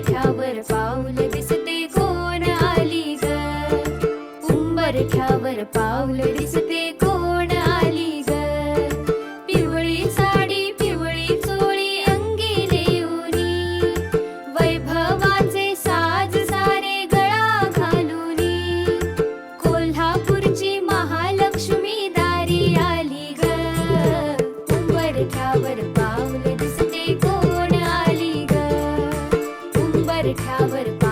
उंबरठ्यावर पाऊल दिसते कोण आली ग? उंबरठ्यावर पाऊल दिसते कोण tower, tower, tower.